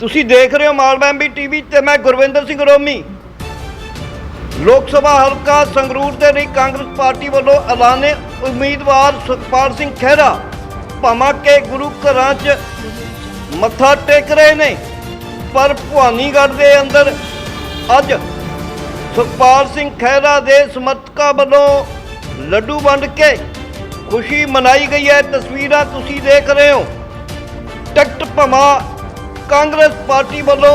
ਤੁਸੀਂ ਦੇਖ ਰਹੇ ਹੋ ਮਾਲਵਾ ਮਾਲਵੈਂਬੀ ਟੀਵੀ ਤੇ ਮੈਂ ਗੁਰਵਿੰਦਰ ਸਿੰਘ ਰੋਮੀ। ਲੋਕ ਸਭਾ ਹਲਕਾ ਸੰਗਰੂਰ ਦੇ ਲਈ ਕਾਂਗਰਸ ਪਾਰਟੀ ਵੱਲੋਂ ਐਲਾਨੇ ਉਮੀਦਵਾਰ ਸੁਖਪਾਲ ਸਿੰਘ ਖਹਿਰਾ। ਭਾਵਾਂ ਕੇ ਗੁਰੂ ਘਰਾਂ 'ਚ ਮੱਥਾ ਟੇਕ ਰਹੇ ਨੇ, ਪਰ ਭਵਾਨੀਗੜ੍ਹ ਦੇ ਅੰਦਰ ਅੱਜ ਸੁਖਪਾਲ ਸਿੰਘ ਖਹਿਰਾ ਦੇ ਸਮਰਥਕਾਂ ਵੱਲੋਂ ਲੱਡੂ ਵੰਡ ਕੇ ਖੁਸ਼ੀ ਮਨਾਈ ਗਈ ਹੈ। ਤਸਵੀਰਾਂ ਤੁਸੀਂ ਦੇਖ ਰਹੇ ਹੋ। ਟਿਕਟ ਭਮਾ ਕਾਂਗਰਸ ਪਾਰਟੀ ਵੱਲੋਂ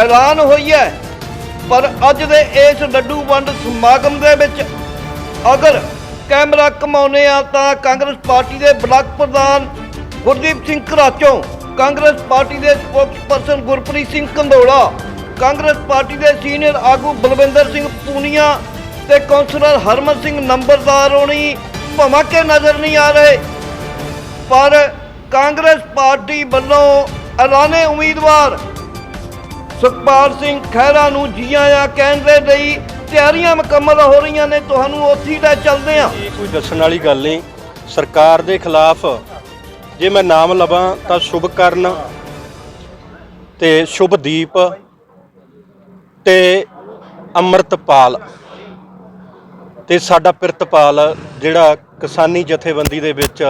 ਐਲਾਨ ਹੋਈ ਹੈ। ਪਰ ਅੱਜ ਦੇ ਇਸ ਲੱਡੂ ਵੰਡ ਸਮਾਗਮ ਦੇ ਵਿੱਚ ਅਗਰ ਕੈਮਰਾ ਕਮਾਉਨੇ ਆ ਤਾਂ ਕਾਂਗਰਸ ਪਾਰਟੀ ਦੇ ਬਲਾਕ ਪ੍ਰਧਾਨ ਗੁਰਦੀਪ ਸਿੰਘ ਘਰਾਚੋਂ, ਕਾਂਗਰਸ ਪਾਰਟੀ ਦੇ ਸਪੋਕਸਪਰਸਨ ਗੁਰਪ੍ਰੀਤ ਸਿੰਘ ਕੰਦੋਲਾ ਕਾਂਗਰਸ ਪਾਰਟੀ ਦੇ ਸੀਨੀਅਰ ਆਗੂ ਬਲਵਿੰਦਰ ਸਿੰਘ ਪੂਨੀਆ ਤੇ ਕੌਂਸਲਰ ਹਰਮਨ ਸਿੰਘ ਨੰਬਰਦਾਰ ਹੋਣੀ ਭਵਾਂ ਕੇ ਨਜ਼ਰ ਨਹੀਂ ਆ ਰਹੇ। ਪਰ ਕਾਂਗਰਸ ਪਾਰਟੀ ਵੱਲੋਂ ਐਲਾਨੇ ਉਮੀਦਵਾਰ ਸੁਖਪਾਲ ਸਿੰਘ ਖਹਿਰਾ ਨੂੰ ਜੀ ਆਇਆਂ ਕਹਿਣ ਦੇ ਲਈ ਤਿਆਰੀਆਂ ਮੁਕੰਮਲ ਹੋ ਰਹੀਆਂ ਨੇ, ਤੁਹਾਨੂੰ ਉੱਥੇ ਹੀ ਚੱਲਦੇ ਹਾਂ। ਇਹ ਕੋਈ ਦੱਸਣ ਵਾਲੀ ਗੱਲ ਨਹੀਂ। ਸਰਕਾਰ ਦੇ ਖਿਲਾਫ ਜੇ ਮੈਂ ਨਾਮ ਲਵਾਂ ਤਾਂ ਸ਼ੁਭਕਰਨ ਤੇ ਸ਼ੁਭਦੀਪ ਤੇ ਅੰਮ੍ਰਿਤਪਾਲ ਤੇ ਸਾਡਾ ਪ੍ਰਿਤਪਾਲ ਜਿਹੜਾ ਕਿਸਾਨੀ ਜਥੇਬੰਦੀ ਦੇ ਵਿੱਚ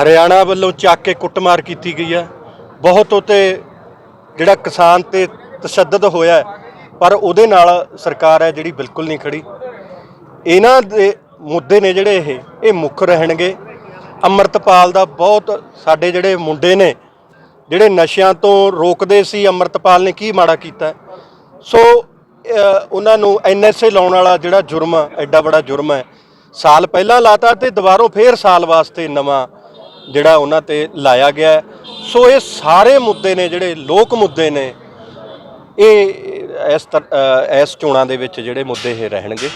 ਹਰਿਆਣਾ ਵੱਲੋਂ ਚੱਕ ਕੇ ਕੁੱਟਮਾਰ ਕੀਤੀ ਗਈ ਹੈ। ਬਹੁਤ ਉਤੇ ਜਿਹੜਾ ਕਿਸਾਨ ਤੇ ਤਸ਼ੱਦਦ ਹੋਇਆ ਪਰ ਉਹਦੇ ਨਾਲ ਸਰਕਾਰ ਹੈ ਜਿਹੜੀ ਬਿਲਕੁਲ ਨਹੀਂ ਖੜੀ। ਇਹਨਾਂ ਦੇ ਮੁੱਦੇ ਨੇ ਜਿਹੜੇ ਇਹ ਇਹ ਮੁੱਖ ਰਹਿਣਗੇ। ਅੰਮ੍ਰਿਤਪਾਲ ਦਾ ਬਹੁਤ ਸਾਡੇ ਜਿਹੜੇ ਮੁੰਡੇ ਨੇ, ਜਿਹੜੇ ਨਸ਼ਿਆਂ ਤੋਂ ਰੋਕਦੇ ਸੀ, ਅੰਮ੍ਰਿਤਪਾਲ ਨੇ ਕੀ ਮਾੜਾ ਕੀਤਾ ਸੋ ਉਹਨਾਂ ਨੂੰ ਐਨਐਸਏ ਲਾਉਣ ਵਾਲਾ ਜਿਹੜਾ ਜੁਰਮ ਐਡਾ ਬੜਾ ਜੁਰਮ ਹੈ। ਸਾਲ ਪਹਿਲਾਂ ਲਾਤਾ ਤੇ ਦੁਬਾਰੋਂ ਫੇਰ ਸਾਲ ਵਾਸਤੇ ਨਵਾਂ ਜਿਹੜਾ ਉਹਨਾਂ ਤੇ ਲਾਇਆ ਗਿਆ। ਸੋ ਇਹ ਸਾਰੇ ਮੁੱਦੇ ਨੇ ਜਿਹੜੇ ਲੋਕ ਮੁੱਦੇ ਨੇ ਇਹ ਇਸ ਇਸ ਚੋਣਾਂ ਦੇ ਵਿੱਚ ਜਿਹੜੇ ਮੁੱਦੇ ਇਹ ਰਹਿਣਗੇ।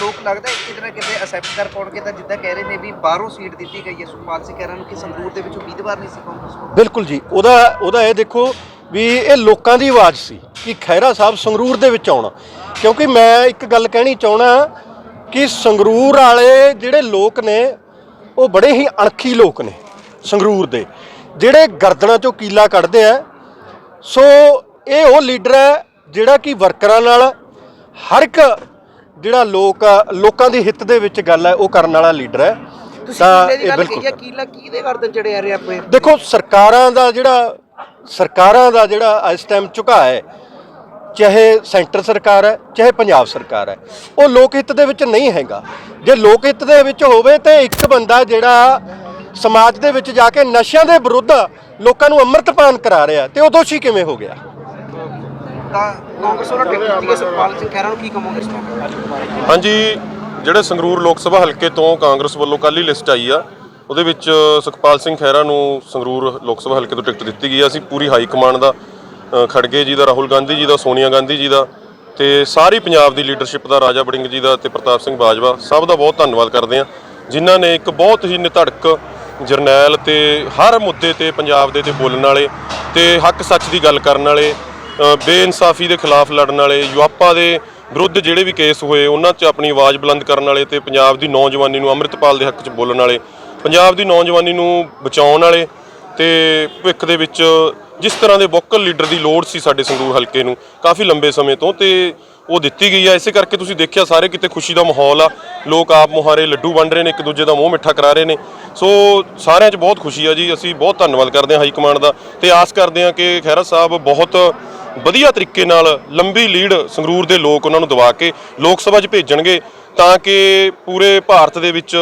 ਲੋਕ ਲੱਗਦਾ ਕਿਤੇ ਨਾ ਕਿਤੇ ਅਸੈਪਟ ਕਰ ਪਾਉਣਗੇ ਤਾਂ ਜਿੱਦਾਂ ਕਹਿ ਰਹੇ ਨੇ ਵੀ ਬਾਹਰੋਂ ਸੀਟ ਦਿੱਤੀ ਗਈ ਹੈ ਸੁਖਪਾਲ ਸਿੰਘ ਖਹਿਰਾ ਨੂੰ ਕਿ ਸੰਗਰੂਰ ਦੇ ਵਿੱਚ ਉਮੀਦਵਾਰ ਨਹੀਂ ਸੀ ਕਾਂਗਰਸ ਕੋਲ। ਬਿਲਕੁਲ ਜੀ ਉਹਦਾ ਉਹਦਾ ਇਹ ਦੇਖੋ ਵੀ ਇਹ ਲੋਕਾਂ ਦੀ ਆਵਾਜ਼ ਸੀ ਕਿ ਖੈਰਾ ਸਾਹਿਬ ਸੰਗਰੂਰ ਦੇ ਵਿੱਚ ਆਉਣਾ। ਕਿਉਂਕਿ ਮੈਂ ਇੱਕ ਗੱਲ ਕਹਿਣੀ ਚਾਹਣਾ ਕਿ ਸੰਗਰੂਰ ਵਾਲੇ ਜਿਹੜੇ ਲੋਕ ਨੇ ਉਹ ਬੜੇ ਹੀ ਅਣਖੀ ਲੋਕ ਨੇ ਸੰਗਰੂਰ ਦੇ ਜਿਹੜੇ ਗਰਦਨਾਂ ਚੋਂ ਕੀਲਾ ਕੱਢਦੇ ਆ। ਸੋ ਇਹ ਉਹ ਲੀਡਰ ਹੈ ਜਿਹੜਾ ਕਿ ਵਰਕਰਾਂ ਨਾਲ ਹਰ ਇੱਕ ਜਿਹੜਾ ਲੋਕ ਲੋਕਾਂ ਦੀ ਹਿੱਤ ਦੇ ਵਿੱਚ ਗੱਲ ਹੈ ਉਹ ਕਰਨ ਵਾਲਾ ਲੀਡਰ ਹੈ। ਦੀ ਇਹ ਬਿਲਕੁਲ ਕੀਲਾ ਕਿਹਦੇ ਗਰਦਨ ਚੜੇ ਆ ਰਿਹਾ ਪਏ ਦੇਖੋ ਸਰਕਾਰਾਂ ਦਾ ਜਿਹੜਾ ਸਰਕਾਰਾਂ ਦਾ ਜਿਹੜਾ ਇਸ ਟਾਈਮ ਝੁਕਾਅ ਹੈ ਚਾਹੇ ਸੈਂਟਰ ਸਰਕਾਰ ਹੈ ਚਾਹੇ ਪੰਜਾਬ ਸਰਕਾਰ ਹੈ ਉਹ ਲੋਕ ਹਿੱਤ ਦੇ ਵਿੱਚ ਨਹੀਂ ਹੈਗਾ। ਜੇ ਲੋਕ ਹਿੱਤ ਦੇ ਵਿੱਚ ਹੋਵੇ ਤੇ ਇੱਕ ਬੰਦਾ ਜਿਹੜਾ ਸਮਾਜ ਦੇ ਵਿੱਚ ਜਾ ਕੇ ਨਸ਼ਿਆਂ ਦੇ ਵਿਰੁੱਧ ਲੋਕਾਂ ਨੂੰ ਅੰਮ੍ਰਿਤਪਾਨ ਕਰਾ ਰਿਹਾ ਤੇ ਉਹ ਦੋਸ਼ੀ ਕਿਵੇਂ ਹੋ ਗਿਆ? ਤਾਂ ਕਾਂਗਰਸ ਵੱਲੋਂ ਟਿਕਟ ਦਿੱਤੀ ਗਈ ਸੁਖਪਾਲ ਸਿੰਘ ਖਹਿਰਾ ਨੂੰ ਕੀ ਕਮੋਗੇ ਇਸ ਮੌਕੇ? ਹਾਂਜੀ ਜਿਹੜੇ ਸੰਗਰੂਰ ਲੋਕ ਸਭਾ ਹਲਕੇ ਤੋਂ ਕਾਂਗਰਸ ਵੱਲੋਂ ਕੱਲ੍ਹ ਹੀ ਲਿਸਟ ਆਈ ਆ ਉਹਦੇ ਵਿੱਚ ਸੁਖਪਾਲ ਸਿੰਘ ਖਹਿਰਾ ਨੂੰ ਸੰਗਰੂਰ ਲੋਕ ਸਭਾ ਹਲਕੇ ਤੋਂ ਟਿਕਟ ਦਿੱਤੀ ਗਈ ਆ। ਅਸੀਂ ਪੂਰੀ ਹਾਈ ਕਮਾਂਡ ਦਾ ਖੜਗੇ ਜੀ ਦਾ, ਰਾਹੁਲ ਗਾਂਧੀ ਜੀ ਦਾ, ਸੋਨੀਆ ਗਾਂਧੀ ਜੀ ਦਾ ਤੇ ਸਾਰੀ ਪੰਜਾਬ ਦੀ ਲੀਡਰਸ਼ਿਪ ਦਾ, ਰਾਜਾ ਬੜਿੰਗ ਜੀ ਦਾ ਤੇ ਪ੍ਰਤਾਪ ਸਿੰਘ ਬਾਜਵਾ, ਸਭ ਦਾ ਬਹੁਤ ਧੰਨਵਾਦ ਕਰਦੇ ਆ ਜਿਨ੍ਹਾਂ ਨੇ ਇੱਕ ਬਹੁਤ ਹੀ ਨਿਧੜਕ ਜਰਨੈਲ ਤੇ ਹਰ ਮੁੱਦੇ ਤੇ ਪੰਜਾਬ ਦੇ ਤੇ ਬੋਲਣ ਵਾਲੇ ਤੇ ਹੱਕ ਸੱਚ ਦੀ ਗੱਲ ਕਰਨ ਵਾਲੇ ਬੇਇਨਸਾਫੀ ਦੇ ਖਿਲਾਫ ਲੜਨ ਵਾਲੇ ਯੁਆਪਾ ਦੇ ਵਿਰੁੱਧ ਜਿਹੜੇ ਵੀ ਕੇਸ ਹੋਏ, ਉਹਨਾਂ 'ਚ ਆਪਣੀ ਆਵਾਜ਼ ਬੁਲੰਦ ਕਰਨ ਵਾਲੇ ਤੇ ਪੰਜਾਬ ਦੀ ਨੌਜਵਾਨੀ ਨੂੰ ਅੰਮ੍ਰਿਤਪਾਲ ਦੇ ਹੱਕ 'ਚ ਬੋਲਣ ਵਾਲੇ, ਪੰਜਾਬ ਦੀ ਨੌਜਵਾਨੀ ਨੂੰ ਬਚਾਉਣ ਵਾਲੇ ਤੇ ਭਵਿੱਖ ਦੇ ਵਿੱਚ ਜਿਸ ਤਰ੍ਹਾਂ ਦੇ ਵੋਕਲ ਲੀਡਰ ਦੀ ਲੋੜ ਸੀ ਸਾਡੇ ਸੰਗਰੂਰ ਹਲਕੇ ਨੂੰ, ਕਾਫੀ ਲੰਬੇ ਸਮੇਂ ਤੋਂ ਤੇ ਉਹ ਦਿੱਤੀ ਗਈ ਆ। ਇਸੇ ਕਰਕੇ ਤੁਸੀਂ ਦੇਖਿਆ ਸਾਰੇ ਕਿਤੇ ਖੁਸ਼ੀ ਦਾ ਮਾਹੌਲ ਆ। ਲੋਕ ਆਪ ਮੁਹਾਰੇ ਲੱਡੂ ਵੰਡ ਰਹੇ ਨੇ, ਇੱਕ ਦੂਜੇ ਦਾ ਮੂੰਹ ਮਿੱਠਾ ਕਰਾ ਰਹੇ ਨੇ। ਸੋ ਸਾਰਿਆਂ 'ਚ ਬਹੁਤ ਖੁਸ਼ੀ ਆ ਜੀ। ਅਸੀਂ ਬਹੁਤ ਧੰਨਵਾਦ ਕਰਦੇ ਹਾਂ ਹਾਈ ਕਮਾਂਡ ਦਾ ਤੇ ਆਸ ਕਰਦੇ ਹਾਂ ਕਿ ਖਹਿਰਾ ਸਾਹਿਬ ਬਹੁਤ ਵਧੀਆ ਤਰੀਕੇ ਨਾਲ ਲੰਬੀ ਲੀਡ ਸੰਗਰੂਰ ਦੇ ਲੋਕ ਉਹਨਾਂ ਨੂੰ ਦਵਾ ਕੇ ਲੋਕ ਸਭਾ 'ਚ ਭੇਜਣਗੇ ਤਾਂ ਕਿ ਪੂਰੇ ਭਾਰਤ ਦੇ ਵਿੱਚ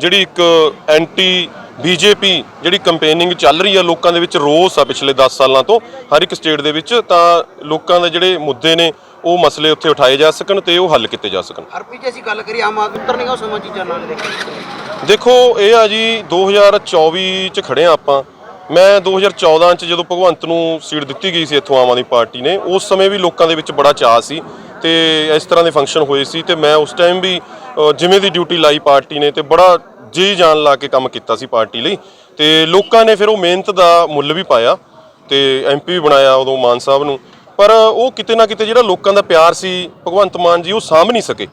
ਜਿਹੜੀ ਇੱਕ ਐਂਟੀ ਬੀਜੇਪੀ ਜਿਹੜੀ ਕੰਪੇਨਿੰਗ ਚੱਲ ਰਹੀ ਆ ਲੋਕਾਂ ਦੇ ਵਿੱਚ ਰੋਸ ਆ ਪਿਛਲੇ 10 ਸਾਲਾਂ ਤੋਂ ਹਰ ਇੱਕ ਸਟੇਟ ਦੇ ਵਿੱਚ ਤਾਂ ਲੋਕਾਂ ਦੇ ਜਿਹੜੇ ਮੁੱਦੇ ਨੇ ਉਹ ਮਸਲੇ ਉੱਥੇ ਉਠਾਏ ਜਾ ਸਕਣ ਤੇ ਉਹ ਹੱਲ ਕੀਤੇ ਜਾ ਸਕਣ। ਹਰਪੀ ਜੇ ਅਸੀਂ ਗੱਲ ਕਰੀਏ ਆਮ ਆਦਮੀ ਉੱਤਰ ਨਿਗਾ ਸਮਾਂ ਚੀਜ਼ਾਂ ਨਾਲ ਦੇਖੋ ਇਹ ਆ ਜੀ 2024 ਚ ਖੜੇ ਆ ਆਪਾਂ। ਮੈਂ 2014 ਚ ਜਦੋਂ ਭਗਵੰਤ ਨੂੰ ਸੀਟ ਦਿੱਤੀ ਗਈ ਸੀ ਇੱਥੋਂ ਆਮ ਆਦਮੀ ਪਾਰਟੀ ਨੇ ਉਸ ਸਮੇਂ ਵੀ ਲੋਕਾਂ ਦੇ ਵਿੱਚ ਬੜਾ ਚਾਅ ਸੀ ਤੇ ਇਸ ਤਰ੍ਹਾਂ ਦੇ ਫੰਕਸ਼ਨ ਹੋਏ ਸੀ ਤੇ ਮੈਂ ਉਸ ਟਾਈਮ ਵੀ ਜਿਵੇਂ ਦੀ ਡਿਊਟੀ ਲਾਈ ਪਾਰਟੀ ਨੇ ਤੇ ਬੜਾ ਜੀ ਜਾਨ ਲਾ ਕੇ ਕੰਮ ਕੀਤਾ ਸੀ ਪਾਰਟੀ ਲਈ ਤੇ ਲੋਕਾਂ ਨੇ ਫਿਰ ਉਹ ਮਿਹਨਤ ਦਾ ਮੁੱਲ ਵੀ ਪਾਇਆ ਤੇ ਐਮਪੀ ਵੀ ਬਣਾਇਆ ਉਦੋਂ ਮਾਨ ਸਾਹਿਬ ਨੂੰ। ਪਰ ਉਹ ਕਿਤੇ ਨਾ ਕਿਤੇ ਜਿਹੜਾ ਲੋਕਾਂ ਦਾ ਪਿਆਰ ਸੀ ਭਗਵੰਤ ਮਾਨ ਜੀ ਉਹ ਸਾਂਭ ਨਹੀਂ ਸਕੇ।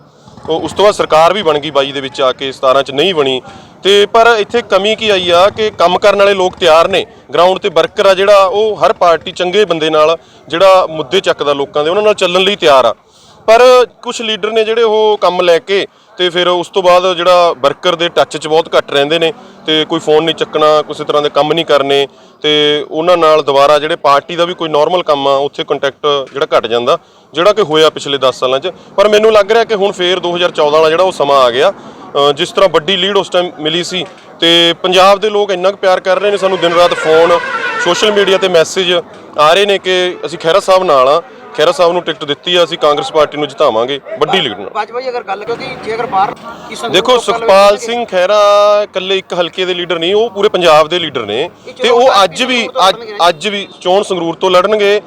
ਉਹ ਉਸ ਤੋਂ ਬਾਅਦ ਸਰਕਾਰ ਵੀ ਬਣ ਗਈ 22 ਦੇ ਵਿੱਚ ਆ ਕੇ 17 ਚ ਨਹੀਂ ਬਣੀ। ਤੇ ਪਰ ਇੱਥੇ ਕਮੀ ਕੀ ਆਈ ਆ ਕਿ ਕੰਮ ਕਰਨ ਵਾਲੇ ਲੋਕ ਤਿਆਰ ਨੇ। ਗਰਾਊਂਡ ਤੇ ਵਰਕਰ ਆ ਜਿਹੜਾ, ਉਹ ਹਰ ਪਾਰਟੀ ਚੰਗੇ ਬੰਦੇ ਨਾਲ ਜਿਹੜਾ ਮੁੱਦੇ ਚੱਕਦਾ ਲੋਕਾਂ ਦੇ, ਉਹਨਾਂ ਨਾਲ ਚੱਲਣ ਲਈ ਤਿਆਰ ਆ। ਪਰ ਕੁਝ ਲੀਡਰ ਨੇ ਜਿਹੜੇ ਉਹ ਕੰਮ ਲੈ ਕੇ ਤੇ ਫਿਰ ਉਸ ਤੋਂ ਬਾਅਦ ਜਿਹੜਾ ਵਰਕਰ ਦੇ ਟੱਚ 'ਚ ਬਹੁਤ ਘੱਟ ਰਹਿੰਦੇ ਨੇ ਤੇ ਕੋਈ ਫੋਨ ਨਹੀਂ ਚੱਕਣਾ, ਕਿਸੇ ਤਰ੍ਹਾਂ ਦੇ ਕੰਮ ਨਹੀਂ ਕਰਨੇ ਤੇ ਉਹਨਾਂ ਨਾਲ ਦੁਬਾਰਾ ਜਿਹੜੇ ਪਾਰਟੀ ਦਾ ਵੀ ਕੋਈ ਨਾਰਮਲ ਕੰਮ ਆ, ਉੱਥੇ ਕੰਟੈਕਟ ਜਿਹੜਾ ਘਟ ਜਾਂਦਾ, ਜਿਹੜਾ ਕਿ ਹੋਇਆ ਪਿਛਲੇ 10 ਸਾਲਾਂ 'ਚ। ਪਰ ਮੈਨੂੰ ਲੱਗ ਰਿਹਾ ਕਿ ਹੁਣ ਫੇਰ 2014 ਵਾਲਾ ਜਿਹੜਾ ਉਹ ਸਮਾਂ ਆ ਗਿਆ। ਜਿਸ ਤਰ੍ਹਾਂ ਵੱਡੀ ਲੀਡ ਉਸ ਟਾਈਮ ਮਿਲੀ ਸੀ ਤੇ ਪੰਜਾਬ ਦੇ ਲੋਕ ਇੰਨਾ ਕੁ ਪਿਆਰ ਕਰ ਰਹੇ ਨੇ, ਸਾਨੂੰ ਦਿਨ ਰਾਤ ਫੋਨ ਸੋਸ਼ਲ ਮੀਡੀਆ ਤੇ ਮੈਸੇਜ ਆ ਰਹੇ ਨੇ ਕਿ ਅਸੀਂ ਖਹਿਰਾ ਸਾਹਿਬ ਨਾਲ ਆ। ਖਹਿਰਾ ਸਾਹਿਬ ਨੂੰ ਟਿਕਟ ਦਿੱਤੀ ਆ ਅਸੀਂ ਕਾਂਗਰਸ ਪਾਰਟੀ ਨੂੰ ਜਿਤਾਵਾਂਗੇ ਵੱਡੀ ਲੀਡ ਨਾਲ। ਬਾਜਵਾ ਜੀ ਅਗਰ ਗੱਲ ਕਿਉਂਕਿ ਜੇ ਅਗਰ ਬਾਹਰ ਦੇਖੋ ਸੁਖਪਾਲ ਸਿੰਘ ਖਹਿਰਾ ਇਕੱਲੇ ਇੱਕ ਹਲਕੇ ਦੇ ਲੀਡਰ ਨਹੀਂ ਉਹ ਪੂਰੇ ਪੰਜਾਬ ਦੇ ਲੀਡਰ ਨੇ। ਤੇ ਉਹ ਅੱਜ ਵੀ ਅੱਜ ਵੀ ਚੋਣ ਸੰਗਰੂਰ ਤੋਂ ਲੜਨਗੇ।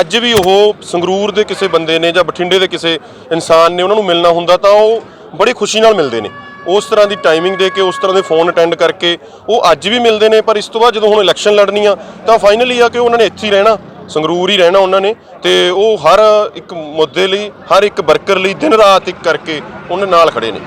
ਅੱਜ ਵੀ ਉਹ ਸੰਗਰੂਰ ਦੇ ਕਿਸੇ ਬੰਦੇ ਨੇ ਜਾਂ ਬਠਿੰਡੇ ਦੇ ਕਿਸੇ ਇਨਸਾਨ ਨੇ ਉਹਨਾਂ ਨੂੰ ਮਿਲਣਾ ਹੁੰਦਾ ਤਾਂ ਉਹ ਬੜੀ ਖੁਸ਼ੀ ਨਾਲ ਮਿਲਦੇ ਨੇ। ਉਸ ਤਰ੍ਹਾਂ ਦੀ ਟਾਈਮਿੰਗ ਦੇ ਕੇ ਉਸ ਤਰ੍ਹਾਂ ਦੇ ਫੋਨ ਅਟੈਂਡ ਕਰਕੇ ਉਹ ਅੱਜ ਵੀ ਮਿਲਦੇ ਨੇ, ਪਰ ਇਸ ਤੋਂ ਬਾਅਦ ਜਦੋਂ ਹੁਣ ਇਲੈਕਸ਼ਨ ਲੜਨੀ ਆ, ਤਾਂ ਫਾਈਨਲੀ ਆ ਕਿ ਉਹਨਾਂ ਨੇ ਇੱਥੇ ਹੀ ਰਹਿਣਾ, ਸੰਗਰੂਰ ਹੀ ਰਹਿਣਾ ਉਹਨਾਂ ਨੇ ਤੇ ਉਹ ਹਰ ਇੱਕ ਮੁੱਦੇ ਲਈ, ਹਰ ਇੱਕ ਵਰਕਰ ਲਈ ਦਿਨ ਰਾਤ ਇੱਕ ਕਰਕੇ ਉਹਨਾਂ ਨਾਲ ਖੜੇ ਨੇ।